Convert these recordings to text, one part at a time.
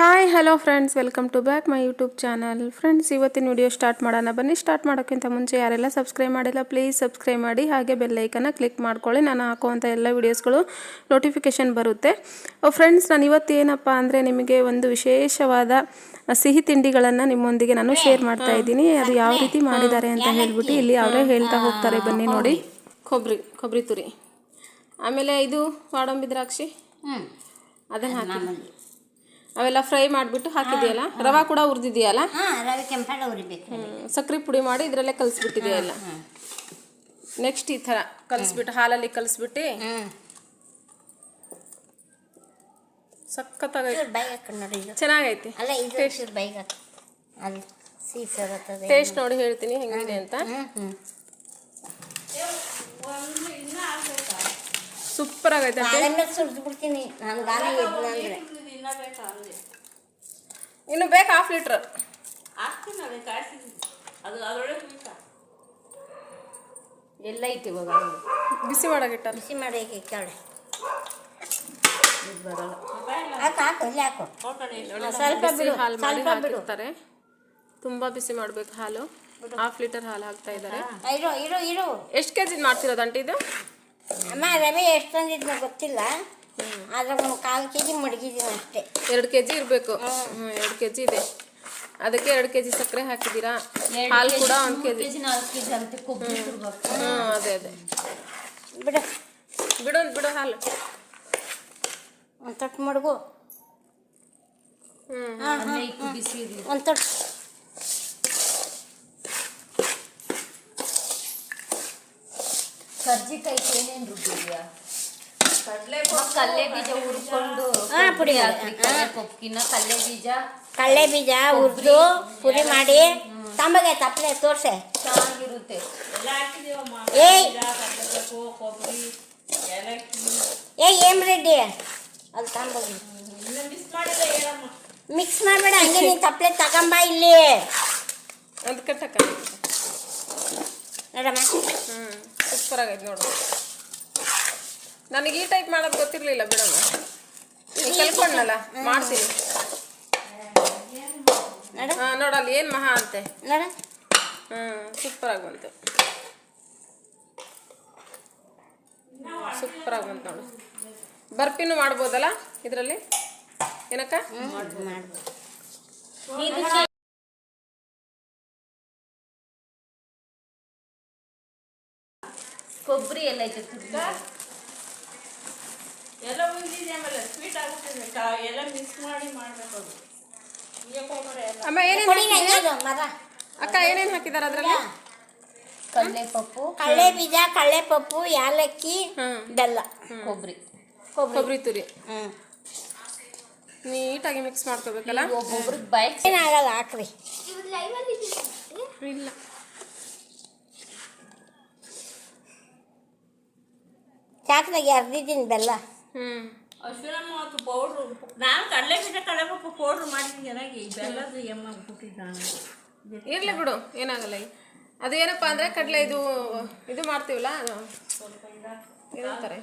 Hi hello friends welcome to back my YouTube channel friends ಇವತ್ತಿನ video start ಮಾಡೋಣ. ಬನ್ನಿ start ಮಾಡೋಕ್ಕಿಂತ ಮುಂಚೆ ಯಾರೆಲ್ಲ ಸಬ್ಸ್ಕ್ರೈಬ್ ಮಾಡಿಲ್ಲ ಪ್ಲೀಸ್ ಸಬ್ಸ್ಕ್ರೈಬ್ ಮಾಡಿ. ಹಾಗೆ ಬೆಲ್ಲೈಕನ್ನ ಕ್ಲಿಕ್ ಮಾಡ್ಕೊಳ್ಳಿ. ನಾನು ಹಾಕುವಂಥ ಎಲ್ಲ ವೀಡಿಯೋಸ್ಗಳು ನೋಟಿಫಿಕೇಷನ್ ಬರುತ್ತೆ. ಫ್ರೆಂಡ್ಸ್ ನಾನು ಇವತ್ತು ಏನಪ್ಪ ಅಂದರೆ ನಿಮಗೆ ಒಂದು ವಿಶೇಷವಾದ ಸಿಹಿ ತಿಂಡಿಗಳನ್ನು ನಿಮ್ಮೊಂದಿಗೆ ನಾನು ಶೇರ್ ಮಾಡ್ತಾ ಇದ್ದೀನಿ. ಅದು ಯಾವ ರೀತಿ ಮಾಡಿದ್ದಾರೆ ಅಂತ ಹೇಳ್ಬಿಟ್ಟು ಇಲ್ಲಿ ಅವರೇ ಹೇಳ್ತಾ ಹೋಗ್ತಾರೆ. ಬನ್ನಿ ನೋಡಿ. ಕೊಬ್ಬರಿ ಕೊಬ್ಬರಿ ತುರಿ. ಆಮೇಲೆ ಇದು ವಾಡಂಬಿ ದ್ರಾಕ್ಷಿ. ಹ್ಞೂ ಅದನ್ನು ಹಾಕಿ. ಅವೆಲ್ಲ ಫ್ರೈ ಮಾಡಿಬಿಟ್ಟು ಹಾಕಿದೆಯಲ್ಲ? ರವಾ ಕೂಡ ಹುರಿದಿದೆಯಲ್ಲ? ಹಾಂ ರವೆ ಸಕ್ಕರೆ ಪುಡಿ ಮಾಡಿ ಇದರಲ್ಲೇ ಕಲಿಸ್ಬಿಟ್ಟಿದೆಯಲ್ಲ ನೆಕ್ಸ್ಟ್ ಈ ಥರ ಕಲಿಸ್ಬಿಟ್ಟು ಹಾಲಲ್ಲಿ ಕಲಿಸ್ಬಿಟ್ಟು ಸಖತ್ತಾಗೈತೆ. ಚೆನ್ನಾಗೈತಿ. ಟೇಸ್ಟ್ ನೋಡಿ ಹೇಳ್ತೀನಿ ಹೆಂಗಿದೆ ಅಂತ. ಸೂಪರ್ ಆಗೈತೆ ಇನ್ನು ಬೇಕು ಹಾಫ್ ಲೀಟ್ರ್ ಎಲ್ಲ ಐತಿ ಇವಾಗ. ಬಿಸಿ ಮಾಡಾಗಿಟ್ಟಾರ ಬಿಸಿ ಮಾಡಿ ಕೇಳಿ ಹಾಕು ಹಾಕು ಇಲ್ಲಿ ಹಾಕು. ಸ್ವಲ್ಪ ಬಿಡು ಹಾಲು ಮಾಡಿ ಹಾಕಿರ್ತಾರೆ. ತುಂಬಾ ಬಿಸಿ ಮಾಡ್ಬೇಕು ಹಾಲು. ಹಾಫ್ ಲೀಟರ್ ಹಾಲು ಹಾಕ್ತಾ ಇದ್ದಾರೆ. ಇರು ಇರು ಇರು. ಎಷ್ಟು ಕೆ ಜಿದು ಮಾಡ್ತಿರೋದು ಅಂಟಿ ಇದು? ಅಮ್ಮ ರವೆ ಎಷ್ಟು ತಂದಿದ್ನೋ ಗೊತ್ತಿಲ್ಲ. ಆದ್ರೆ ಒಂದು ಕಾಲು ಕೆ ಜಿ ಮಡಗಿದ್ದೀನಿ ಅಷ್ಟೇ. ಎರಡು ಕೆಜಿ ಇರಬೇಕು. ಎರಡು ಕೆ ಜಿ ಇದೆ. ಅದಕ್ಕೆ ಎರಡು ಕೆಜಿ ಸಕ್ಕರೆ ಹಾಕಿದ್ದೀರಾ ಹಾಲು ಕೂಡ ಒಂದು ಕೆ ಜಿ ಹ್ಞೂ ಅದೇ ಅದೇ. ಬಿಡು. ಬಿಡು ಬಿಡು ಹಾಲು. ಒಂದು ತಟ್ ಮಡಗು. ಒಂದು ತೊಟ್ಟು ಕರ್ಜಿಕಾಯಿ ಏನೇನು ರುಬ್ಬಿದ್ಯಾ? ಕಲ್ಲೆ ಬೀಜ ಹುರ್ಕೊಂಡು ಹಾ, ಪುಡಿ ಕಲ್ಲೆ ಬೀಜ. ಕಡಲೆ ಬೀಜ ಹುರಿದು ಪುರಿ ಮಾಡಿ. ತಂಬಗೆ ತಪ್ಪಲೆ ತೋರ್ಸೆ. ಚೆನ್ನಾಗಿರುತ್ತೆ. ಏಯ್. ಏಯ್ ಏಮ್ ರೆಡ್ಡಿ? ಅದು ತಂಬಗಿ ಮಿಕ್ಸ್ ಮಾಡಬೇಡ ಹಂಗೆ ನೀನು ತಪ್ಪಲೆ ತಗೊಂಬ ಇಲ್ಲಿ. ಅದು ಕಟ್ಟಕ್ಕ ನೋಡಮ್ಮ. ಹ್ಞೂ ಸೂಪರ್ ಆಗೈತೆ ನೋಡು. ನನಗೆ ಈ ಟೈಪ್ ಮಾಡೋದು ಗೊತ್ತಿರಲಿಲ್ಲ ಬಿಡಮ್ಮ. ಕಲ್ಕೊಂಡಲ್ಲ ಮಾಡ್ತೀನಿ. ನೋಡು ಹಾಂ ನೋಡಲ್ಲ ಏನು ಮಹಾ ಅಂತೆ. ಹ್ಞೂ ಸೂಪರ್ ಆಗಿ ಬಂತು. ಸೂಪರ್ ಆಗಿ ಬಂತು ನೋಡು. ಬರ್ಫಿನೂ ಮಾಡ್ಬೋದಲ್ಲ ಇದರಲ್ಲಿ? ಏನಕ್ಕ? ಕೊಬ್ಬರಿ ಎಲ್ಲ ಇದೆ ಎಲ್ಲ ಉಳಿದಿದೆ ಆಮೇಲೆ ಸ್ವೀಟ್ ಆಗುತ್ತೆ ಎಲ್ಲ ಮಿಕ್ಸ್ ಮಾಡಿ ಮಾಡಬೇಕು ಅದು. ಅಮ್ಮ ಏನೇನು ಅಕ್ಕ ಏನೇನು ಹಾಕಿದಾರೆ ಅದರಲ್ಲಿ? ಕಡಲೆ ಪಪ್ಪು ಕಡಲೆ ಬೀಜ ಕಡಲೆ ಪಪ್ಪು ಯಾಲಕ್ಕಿ ಹ್ಮ್. ಬೆಲ್ಲ ಕೊಬ್ಬರಿ ಕೊಬ್ಬರಿ ತುರಿ. ಹ್ಞೂ ನೀಟಾಗಿ ಮಿಕ್ಸ್ ಮಾಡ್ಕೋಬೇಕಲ್ಲ? ಒಬ್ಬೊಬ್ರಿಗೆ ಬೈಕ್ ಏನಾಗಲ್ಲ ಹಾಕ್ರಿ. ಇಲ್ಲ. ಚಾಕ್ನಾಗೆ ಅರ್ದಿದ್ದೀನಿ ಬೆಲ್ಲ. ಹ್ಞೂ ಅಶ್ವಿನಮ್ಮ ಮತ್ತು ಪೌಡ್ರು. ನಾನು ಕಡಲೆ ಬೀಜ ಕಡಲೆಪಪ್ಪು ಪೌಡ್ರು ಮಾಡಿದ್ದೀನಿ ಚೆನ್ನಾಗಿ. ಬೆಲ್ಲದ ಎಮ್ಮ ಕೊಟ್ಟಿದ್ದಾನೆ ಇರ್ಲಿ ಬಿಡು ಏನಾಗಲ್ಲ ಈಗ. ಅದು ಏನಪ್ಪ ಅಂದ್ರೆ ಕಡಲೆ ಇದು ಇದು ಮಾಡ್ತೀವಲ್ಲ ಅದು ಏನಂತಾರೆ?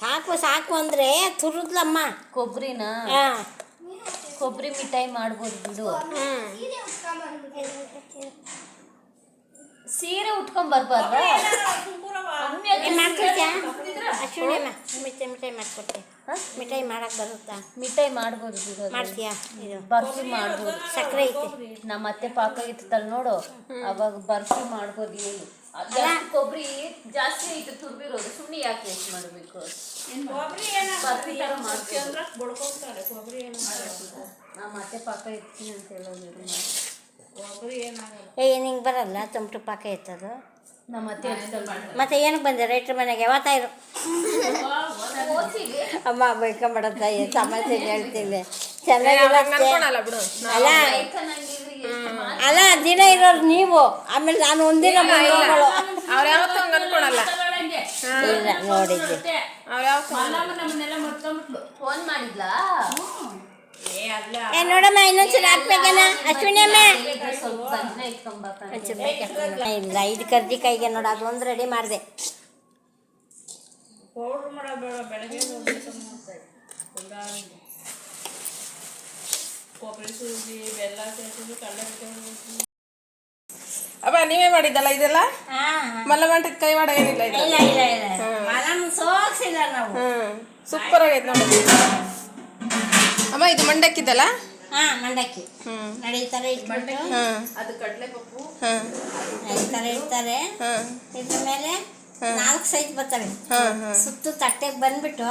ಸಾಕು ಸಾಕು ಅಂದರೆ ತುರುದ್ಲಮ್ಮ. ಕೊಬ್ಬರಿನ? ಹಾಂ. ಕೊಬ್ಬರಿ ಮಿಠಾಯಿ ಮಾಡ್ಬೋದು ಬಿಡು. ಸೀರೆ ಉಟ್ಕೊಂಡ್ ಬರ್ಬಾರ್ದು? ಮಿಠಾಯಿ ಮಾಡ್ಕೊಡ್ತೀಯ ಮಿಠಾಯಿ ಮಾಡಕ್ಕೆ ಬರುತ್ತಾ? ಮಿಠಾಯಿ ಮಾಡ್ಬೋದು ಇದು. ಮಾಡ್ತೀಯಾ? ಇದು. ಬರ್ಫಿ ಮಾಡ್ಬೋದು. ಸಕ್ಕರೆ ಐತೆ. ನಮ್ಮ ಅತ್ತೆ ಪಾಕ ಇತ್ತಲ್ಲ ನೋಡು ಅವಾಗ ಬರ್ಫಿ ಮಾಡ್ಬೋದು ಏನು. ಜಾಸ್ತಿ ಕೊಬ್ಬರಿ ಜಾಸ್ತಿ ಐತೆ ತುರ್ಬಿರೋದು ಸುಮ್ಮನೆ ಯಾಕೆ ವೇಸ್ಟ್ ಮಾಡಬೇಕು? ನಮ್ಮ ಅತ್ತೆ ಪಾಕ ಇರ್ತೀನಿ ಅಂತ ಹೇಳೋದು ಕೊಬ್ಬರಿ ಏನು ಹಿಂಗೆ ನಿಂಗೆ ಬರಲ್ಲ ತಮಟು ಪಾಕ ಇರ್ತದು ನಮ್ಮ ಅತ್ತೆ ಮತ್ತೆ ಏನಕ್ಕೆ ಬಂದೆ? ರೈತರ ಮನೆಗೆ? ಯಾವತ್ತಾಯಿರು ಇರು ಅಮ್ಮ ಬೈಕೊಂಬಿಡತ್ತ ಸಮಸ್ಯೆ ಹೇಳ್ತೀನಿ. ಚೆನ್ನಾಗಿರುತ್ತೆ. ಅನ್ಕೊಳಲ್ಲ ಬಿಡು. ಅಲ್ಲ ಅಲ್ಲ ದಿನ ಇರೋರು ನೀವು. ಆಮೇಲೆ ನಾನು ಒಂದಿನ ಮಾಡೋ ಅವ್ರು ಯಾವತ್ತೂ ಹಂಗೆ ಅನ್ಕೊಳಲ್ಲ. ಇಲ್ಲ ನೋಡಿದ್ದೆ. ಅವ್ರು ಯಾವತ್ತೂ ಫೋನ್ ಮಾಡಿದ್ಲಾ? ಏ ಏ ನೋಡಮ್ಮ ಇನ್ನೊಂದ್ಸಲ ಹಾಕ್ಬೇಕಲ್ಲ ಅಶ್ವಿನಿ ಅಮ್ಮ. ಇಲ್ಲ ಐದು ಕರ್ಜಿ ನೋಡು ಅದು ಒಂದು ರೆಡಿ ಮಾಡಿದೆ ಅಪ್ಪ ನೀವೇ ಮಾಡಿದ್ದಲ್ಲ ಇದೆಲ್ಲ ಮಲ್ಲಮಂಟ ಮಲ್ಲ ಮಾಡಿದ ಕೈವಾಡ ಏನಿಲ್ಲ ಸೂಪರ್ ಆಗೈತೆ ನೋಡಿ ಇದು ಮಂಡಕ್ಕಿದಲ್ಲ ಹಾ ಮಂಡಕ್ಕಿ. ಹ್ಮ್. ನಡೀತಾರೆ ಇಟ್ಬಿಟ್ಟು. ಹಾಂ ಅದು ಕಡಲೆ ಪಪ್ಪು ಹ್ಮ್ ನಡೀತಾರೆ ಇಡ್ತಾರೆ. ಹ್ಮ್. ಇದ್ರ ಮೇಲೆ ನಾಲ್ಕು ಸೈಜ್ ಬರ್ತವೆ. ಹಾಂ ಹಾಂ ಸುತ್ತು ತಟ್ಟೆಗೆ ಬಂದ್ಬಿಟ್ಟು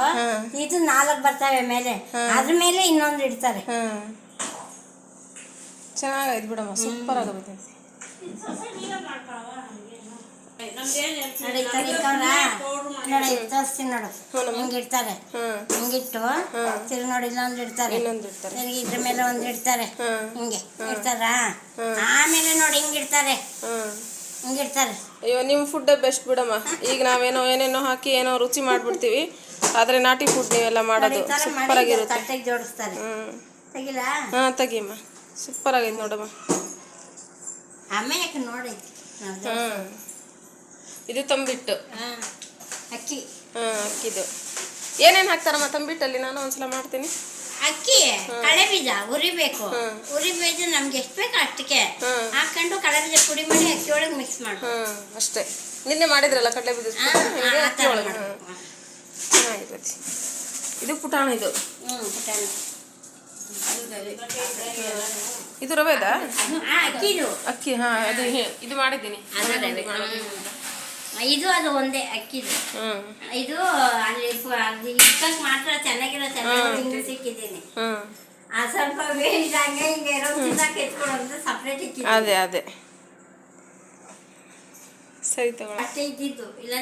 ಇದು ನಾಲ್ಕು ಬರ್ತವೆ ಮೇಲೆ. ಅದ್ರ ಮೇಲೆ ಇನ್ನೊಂದು ಇಡ್ತಾರೆ. ಹ್ಮ್. ಚೆನ್ನಾಗೈತೆ ಬಿಡಮ್ಮ ಸೂಪರ್ ನಡೀತಾರೆ ಇಟ್ಕೊಂಡ್ರ ನೋಡಿ ತೋರಿಸ್ತೀನಿ ನೋಡು. ಹಿಂಗೆ ಇಡ್ತಾರೆ ಹಿಂಗಿಟ್ಟು ತಿರು ನೋಡಿ ಇಲ್ಲೊಂದು ಇಡ್ತಾರೆ. ಇನ್ನೊಂದು ಇಡ್ತಾರೆ. ಇದ್ರ ಮೇಲೆ ಒಂದು ಇಡ್ತಾರೆ. ಹಿಂಗೆ. ಇಡ್ತಾರ? ಆಮೇಲೆ ನೋಡಿ ಹಿಂಗೆ ಇಡ್ತಾರೆ ಹ್ಮ್. ಹಿಂಗೆ ಇಡ್ತಾರೆ ಅಯ್ಯೋ ನಿಮ್ಮ ಫುಡ್ ಬೆಸ್ಟ್ ಬಿಡಮ್ಮ. ಈಗ ನಾವೇನೋ ಏನೇನೋ ಹಾಕಿ ಏನೋ ರುಚಿ ಮಾಡ್ಬಿಡ್ತೀವಿ. ಆದ್ರೆ ನಾಟಿ ಫುಡ್ ನೀವೆಲ್ಲ ಮಾಡೋದು ಸೂಪರ್ ಆಗಿರುತ್ತೆ. ಜೋಡಿಸ್ತಾರೆ. ಹಾಂ ತೆಗಿಯಮ್ಮ ಸೂಪರ್ ಆಗೈತೆ ನೋಡಮ್ಮ. ಆಮೇಲೆ ನೋಡಿ? ಹ್ಮ್. ಇದು ತಂಬಿಟ್ಟು. ಹಾಂ ಅಕ್ಕಿ. ಹಾಂ ಅಕ್ಕಿದು. ಏನೇನು ಹಾಕ್ತಾರಮ್ಮ ತಂಬಿಟ್ಟಲ್ಲಿ? ನಾನು ಒಂದ್ಸಲ ಮಾಡ್ತೀನಿ. ಅಕ್ಕಿ ಕಳೆ ಬೀಜ ಉರಿಬೇಕು. ಉರಿ ಬೀಜ ನಮ್ಗೆ ಎಷ್ಟು ಬೇಕು ಅಷ್ಟಕ್ಕೆ. ಹಾಕೊಂಡು ಕಳೆ ಬೀಜ ಪುಡಿ ಮಾಡಿ ಅಕ್ಕಿ ಒಳಗೆ ಮಿಕ್ಸ್ ಮಾಡು. ಹಾಂ ಅಷ್ಟೇ. ನಿನ್ನೆ ಮಾಡಿದ್ರಲ್ಲ ಕಡಲೆ ಬೀಜ ಅಕ್ಕಿ ಒಳಗೆ. ಇದು ಪುಟಾಣ ಇದು. ಹ್ಞೂ ಪುಟಾಣಿ. ಇದು ರವೆದಾ? ಅಕ್ಕಿ ಹಾ ಅದು ಇದು ಮಾಡಿದ್ದೀನಿ. ಇದು ಅದು ಒಂದೇ ಅಕ್ಕಿದು ಹ್ಞೂ ಇದು ಅಲ್ಲಿ ಪ- ಮಾತ್ರ ಚೆನ್ನಾಗಿರೋ ಚೆನ್ನಾಗಿ ಸಿಕ್ಕಿದ್ದೀನಿ. ಆ ಸ್ವಲ್ಪ ಬೇಯಿದಂಗೆ ಹಿಂಗೆ ಇರೋ ತಿನ್ನಕ್ಕೆ ಎತ್ಕೊಳ್ಳೋದು ಸಪ್ರೇಟ್ ಇಕ್ಕಿದ್ದೀನಿ. ಅದೇ ಅದೇ. ಸರಿ ತಗೊಳ್ಳಿ. ಅಷ್ಟೇ ಇದ್ದಿದ್ದು. ಇಲ್ಲ